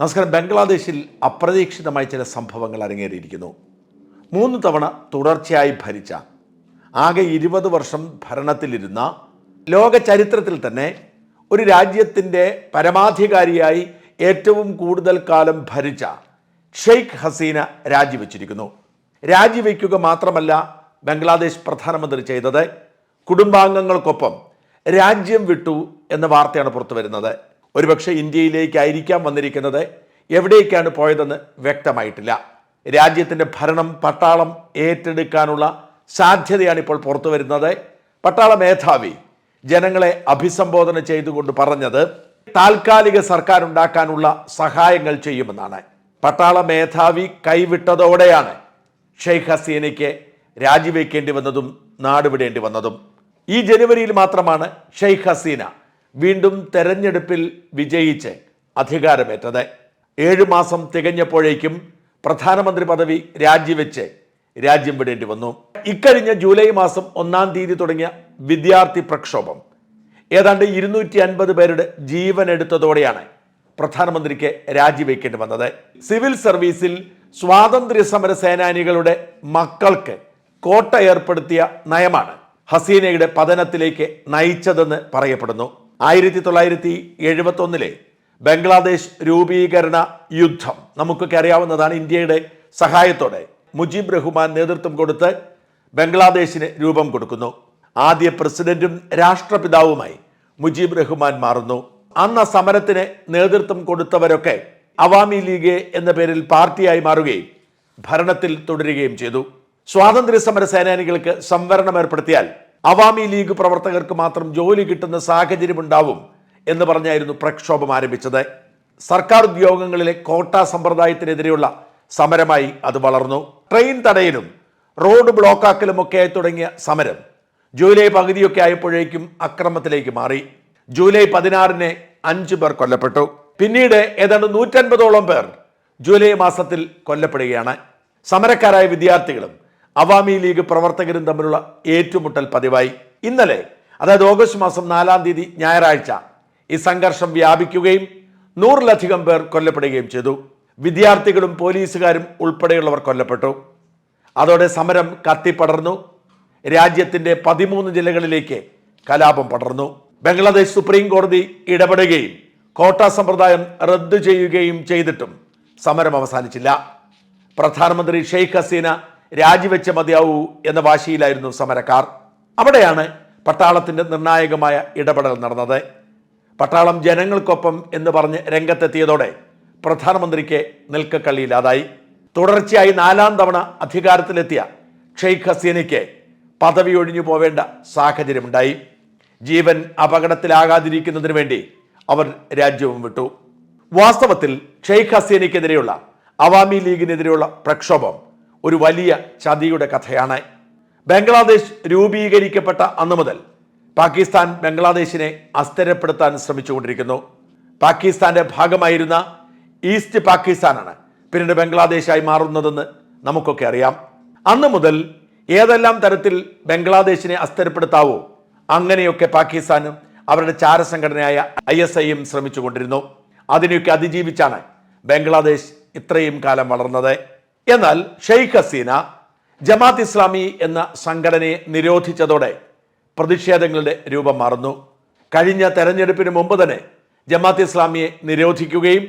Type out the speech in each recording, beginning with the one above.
നമസ്കാരം. ബംഗ്ലാദേശിൽ അപ്രതീക്ഷിതമായി ചില സംഭവങ്ങൾ അരങ്ങേറിയിരിക്കുന്നു. മൂന്ന് തവണ തുടർച്ചയായി ഭരിച്ച ആകെ ഇരുപത് വർഷം ഭരണത്തിലിരുന്ന ലോക ചരിത്രത്തിൽ തന്നെ ഒരു രാജ്യത്തിന്റെ പരമാധികാരിയായി ഏറ്റവും കൂടുതൽ കാലം ഭരിച്ച ഷെയ്ഖ് ഹസീന രാജിവെച്ചിരിക്കുന്നു. രാജിവെക്കുക മാത്രമല്ല ബംഗ്ലാദേശ് പ്രധാനമന്ത്രി ചെയ്തത്. കുടുംബാംഗങ്ങൾക്കൊപ്പം രാജ്യം വിട്ടു എന്ന വാർത്തയാണ് പുറത്തു വരുന്നത് ഒരുപക്ഷെ ഇന്ത്യയിലേക്കായിരിക്കാം വന്നിരിക്കുന്നത്. എവിടേക്കാണ് പോയതെന്ന് വ്യക്തമായിട്ടില്ല. രാജ്യത്തിന്റെ ഭരണം പട്ടാളം ഏറ്റെടുക്കാനുള്ള സാധ്യതയാണ് ഇപ്പോൾ പുറത്തു വരുന്നത്. പട്ടാള മേധാവി ജനങ്ങളെ അഭിസംബോധന ചെയ്തുകൊണ്ട് പറഞ്ഞത് താൽക്കാലിക സർക്കാർ ഉണ്ടാക്കാനുള്ള സഹായങ്ങൾ ചെയ്യുമെന്നാണ്. പട്ടാള മേധാവി കൈവിട്ടതോടെയാണ് ഷെയ്ഖ് ഹസീനയ്ക്ക് രാജിവെക്കേണ്ടി വന്നതും നാടുവിടേണ്ടി വന്നതും. ഈ ജനുവരിയിൽ മാത്രമാണ് ഷെയ്ഖ് ഹസീന വീണ്ടും തെരഞ്ഞെടുപ്പിൽ വിജയിച്ച് അധികാരമേറ്റത്. ഏഴു മാസം തികഞ്ഞപ്പോഴേക്കും പ്രധാനമന്ത്രി പദവി രാജിവെച്ച് രാജ്യം വിടേണ്ടി വന്നു. ഇക്കഴിഞ്ഞ ജൂലൈ മാസം ഒന്നാം തീയതി തുടങ്ങിയ വിദ്യാർത്ഥി പ്രക്ഷോഭം. ഏതാണ്ട് ഇരുന്നൂറ്റി അൻപത് പേരുടെ ജീവൻ എടുത്തതോടെയാണ് പ്രധാനമന്ത്രിക്ക് രാജിവെക്കേണ്ടി വന്നത്. സിവിൽ സർവീസിൽ സ്വാതന്ത്ര്യ സമര സേനാനികളുടെ മക്കൾക്ക് കോട്ട ഏർപ്പെടുത്തിയ നയമാണ് ഹസീനയുടെ പതനത്തിലേക്ക് നയിച്ചതെന്ന് പറയപ്പെടുന്നു. ആയിരത്തി തൊള്ളായിരത്തി എഴുപത്തി ഒന്നിലെ ബംഗ്ലാദേശ് രൂപീകരണ യുദ്ധം. നമുക്കൊക്കെ അറിയാവുന്നതാണ് ഇന്ത്യയുടെ സഹായത്തോടെ മുജീബ് റഹ്മാൻ നേതൃത്വം കൊടുത്ത് ബംഗ്ലാദേശിന് രൂപം കൊടുക്കുന്നു. ആദ്യ പ്രസിഡന്റും രാഷ്ട്രപിതാവുമായി മുജീബ് റഹ്മാൻ മാറുന്നു. അന്ന് സമരത്തിന് നേതൃത്വം കൊടുത്തവരൊക്കെ അവാമി ലീഗ് എന്ന പേരിൽ പാർട്ടിയായി മാറുകയും ഭരണത്തിൽ തുടരുകയും ചെയ്തു. സ്വാതന്ത്ര്യ സമര സേനാനികൾക്ക് സംവരണം ഏർപ്പെടുത്തിയാൽ അവാമി ലീഗ് പ്രവർത്തകർക്ക് മാത്രം ജോലി കിട്ടുന്ന സാഹചര്യമുണ്ടാവും എന്ന് പറഞ്ഞായിരുന്നു പ്രക്ഷോഭം ആരംഭിച്ചത്. സർക്കാർ ഉദ്യോഗങ്ങളിലെ കോട്ട സമ്പ്രദായത്തിനെതിരെയുള്ള സമരമായി അത് വളർന്നു. ട്രെയിൻ തടയലും റോഡ് ബ്ലോക്കാക്കലും ഒക്കെയായി തുടങ്ങിയ സമരം ജൂലൈ പകുതിയൊക്കെ ആയപ്പോഴേക്കും അക്രമത്തിലേക്ക് മാറി. ജൂലൈ പതിനാറിന് അഞ്ചു പേർ കൊല്ലപ്പെട്ടു. പിന്നീട് ഏതാണ്ട് നൂറ്റൻപതോളം പേർ ജൂലൈ മാസത്തിൽ കൊല്ലപ്പെടുകയാണ്. സമരക്കാരായ വിദ്യാർത്ഥികളും അവാമി ലീഗ് പ്രവർത്തകരും തമ്മിലുള്ള ഏറ്റുമുട്ടൽ പതിവായി. ഇന്നലെ അതായത് ഓഗസ്റ്റ് മാസം നാലാം തീയതി ഞായറാഴ്ച ഈ സംഘർഷം വ്യാപിക്കുകയും നൂറിലധികം പേർ കൊല്ലപ്പെടുകയും ചെയ്തു. വിദ്യാർത്ഥികളും പോലീസുകാരും ഉൾപ്പെടെയുള്ളവർ കൊല്ലപ്പെട്ടു. അതോടെ സമരം കത്തിപ്പടർന്നു രാജ്യത്തിന്റെ പതിമൂന്ന് ജില്ലകളിലേക്ക് കലാപം പടർന്നു. ബംഗ്ലാദേശ് സുപ്രീം കോടതി ഇടപെടുകയും കോട്ടാ സമ്പ്രദായം റദ്ദു ചെയ്യുകയും ചെയ്തിട്ടും സമരം അവസാനിച്ചില്ല. പ്രധാനമന്ത്രി ഷെയ്ഖ് ഹസീന രാജിവെച്ച മതിയാവൂ എന്ന വാശിയിലായിരുന്നു സമരക്കാർ. അവിടെയാണ് പട്ടാളത്തിന്റെ നിർണായകമായ ഇടപെടൽ നടന്നത്. പട്ടാളം ജനങ്ങൾക്കൊപ്പം എന്ന് പറഞ്ഞ് രംഗത്തെത്തിയതോടെ പ്രധാനമന്ത്രിക്ക് നിൽക്കക്കള്ളിയില്ലാതായി തുടർച്ചയായി നാലാം തവണ അധികാരത്തിലെത്തിയ ഷെയ്ഖ് ഹസീനയ്ക്ക് പദവി ഒഴിഞ്ഞു പോവേണ്ട സാഹചര്യമുണ്ടായി. ജീവൻ അപകടത്തിലാകാതിരിക്കുന്നതിന് വേണ്ടി അവർ രാജ്യവും വിട്ടു. വാസ്തവത്തിൽ ഷെയ്ഖ് ഹസീനയ്ക്കെതിരെയുള്ള അവാമി ലീഗിനെതിരെയുള്ള പ്രക്ഷോഭം ഒരു വലിയ ചതിയുടെ കഥയാണ്. ബംഗ്ലാദേശ് രൂപീകരിക്കപ്പെട്ട അന്നു മുതൽ പാകിസ്ഥാൻ ബംഗ്ലാദേശിനെ അസ്ഥിരപ്പെടുത്താൻ ശ്രമിച്ചുകൊണ്ടിരിക്കുന്നു. പാകിസ്ഥാന്റെ ഭാഗമായിരുന്ന ഈസ്റ്റ് പാകിസ്ഥാനാണ് പിന്നീട് ബംഗ്ലാദേശായി മാറുന്നതെന്ന് നമുക്കൊക്കെ അറിയാം. അന്ന് മുതൽ ഏതെല്ലാം തരത്തിൽ ബംഗ്ലാദേശിനെ അസ്ഥിരപ്പെടുത്താവോ അങ്ങനെയൊക്കെ പാകിസ്ഥാനും അവരുടെ ചാരസംഘടനയായ ഐ എസ് ഐയും ശ്രമിച്ചുകൊണ്ടിരുന്നു. അതിനെയൊക്കെ അതിജീവിച്ചാണ് ബംഗ്ലാദേശ് ഇത്രയും കാലം വളർന്നത്. എന്നാൽ ഷെയ്ഖ് ഹസീന ജമാത്ത് ഇസ്ലാമി എന്ന സംഘടനയെ നിരോധിച്ചതോടെ പ്രതിഷേധങ്ങളുടെ രൂപം മാറുന്നു. കഴിഞ്ഞ തെരഞ്ഞെടുപ്പിന് മുമ്പ് തന്നെ ജമാത്ത് ഇസ്ലാമിയെ നിരോധിക്കുകയും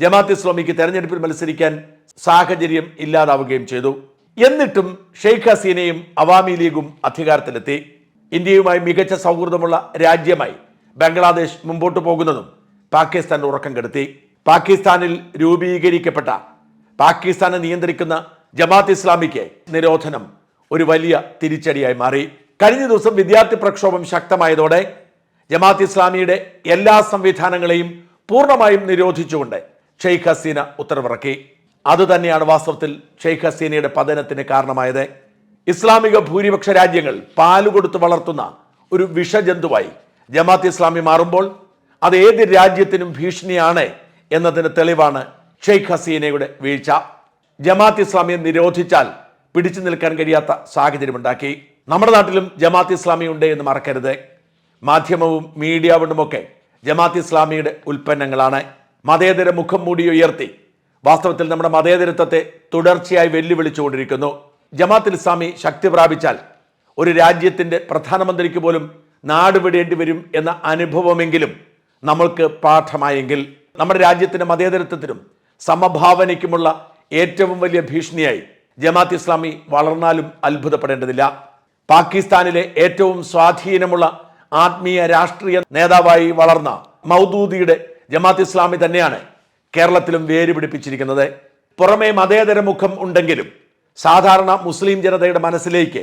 ജമാത്ത് ഇസ്ലാമിക്ക് തെരഞ്ഞെടുപ്പിൽ മത്സരിക്കാൻ സാഹചര്യം ഇല്ലാതാവുകയും ചെയ്തു. എന്നിട്ടും ഷെയ്ഖ് ഹസീനയും അവാമി ലീഗും അധികാരത്തിലെത്തി. ഇന്ത്യയുമായി മികച്ച സൗഹൃദമുള്ള രാജ്യമായി ബംഗ്ലാദേശ് മുമ്പോട്ട് പോകുന്നതും പാകിസ്ഥാൻ ഉറക്കം കെടുത്തി. പാകിസ്ഥാനിൽ രൂപീകരിക്കപ്പെട്ട പാകിസ്ഥാനെ നിയന്ത്രിക്കുന്ന ജമാത്ത് ഇസ്ലാമിക്ക് നിരോധനം ഒരു വലിയ തിരിച്ചടിയായി മാറി. കഴിഞ്ഞ ദിവസം വിദ്യാർത്ഥി പ്രക്ഷോഭം ശക്തമായതോടെ ജമാത്ത് ഇസ്ലാമിയുടെ എല്ലാ സംവിധാനങ്ങളെയും പൂർണമായും നിരോധിച്ചുകൊണ്ട് ഷെയ്ഖ് ഹസീന ഉത്തരവിറക്കി. അതുതന്നെയാണ് വാസ്തവത്തിൽ ഷെയ്ഖ് ഹസീനയുടെ പതനത്തിന് കാരണമായത്. ഇസ്ലാമിക ഭൂരിപക്ഷ രാജ്യങ്ങൾ പാലുകൊടുത്ത് വളർത്തുന്ന ഒരു വിഷജന്തുവായി ജമാത്ത് ഇസ്ലാമി മാറുമ്പോൾ അത് ഏത് രാജ്യത്തിനും ഭീഷണിയാണ് എന്നതിന് തെളിവാണ് ഷെയ്ഖ് ഹസീനയുടെ വീഴ്ച. ജമാഅത്ത് ഇസ്ലാമിയെ നിരോധിച്ചാൽ പിടിച്ചു നിൽക്കാൻ കഴിയാത്ത സാഹചര്യമുണ്ടാക്കി. നമ്മുടെ നാട്ടിലും ജമാഅത്ത് ഇസ്ലാമി ഉണ്ട് എന്ന് മറക്കരുത്. മാധ്യമവും മീഡിയ കൊണ്ടുമൊക്കെ ജമാത്ത് ഇസ്ലാമിയുടെ ഉൽപ്പന്നങ്ങളാണ്. മതേതര മുഖം മൂടി ഉയർത്തി വാസ്തവത്തിൽ നമ്മുടെ മതേതരത്വത്തെ തുടർച്ചയായി വെല്ലുവിളിച്ചുകൊണ്ടിരിക്കുന്നു. ജമാഅത്ത് ഇസ്ലാമി ശക്തി പ്രാപിച്ചാൽ ഒരു രാജ്യത്തിന്റെ പ്രധാനമന്ത്രിക്ക് പോലും നാട് വിടേണ്ടി വരും എന്ന അനുഭവമെങ്കിലും നമ്മൾക്ക് പാഠമായെങ്കിൽ നമ്മുടെ രാജ്യത്തിന്റെ മതേതരത്വത്തിനും സമഭാവനയ്ക്കുമുള്ള ഏറ്റവും വലിയ ഭീഷണിയായി ജമാത്ത് ഇസ്ലാമി വളർന്നാലും അത്ഭുതപ്പെടേണ്ടതില്ല. പാകിസ്ഥാനിലെ ഏറ്റവും സ്വാധീനമുള്ള ആത്മീയ രാഷ്ട്രീയ നേതാവായി വളർന്ന മൗദൂദിയുടെ ജമാത്ത് ഇസ്ലാമി തന്നെയാണ് കേരളത്തിലും വേര് പിടിപ്പിച്ചിരിക്കുന്നത്. പുറമേ മതേതര മുഖം ഉണ്ടെങ്കിലും സാധാരണ മുസ്ലിം ജനതയുടെ മനസ്സിലേക്ക്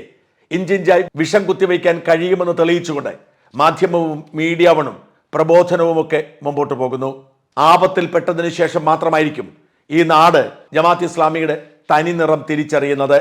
ഇഞ്ചിഞ്ചായി വിഷം കുത്തിവയ്ക്കാൻ കഴിയുമെന്ന് തെളിയിച്ചുകൊണ്ട് മാധ്യമവും മീഡിയവണും പ്രബോധനവും ഒക്കെ മുമ്പോട്ട് പോകുന്നു. ആപത്തിൽപ്പെട്ടതിന് ശേഷം മാത്രമായിരിക്കും ഈ നാട് ജമാഅത്ത് ഇസ്ലാമിയുടെ തനി നിറം തിരിച്ചറിയുന്നത്.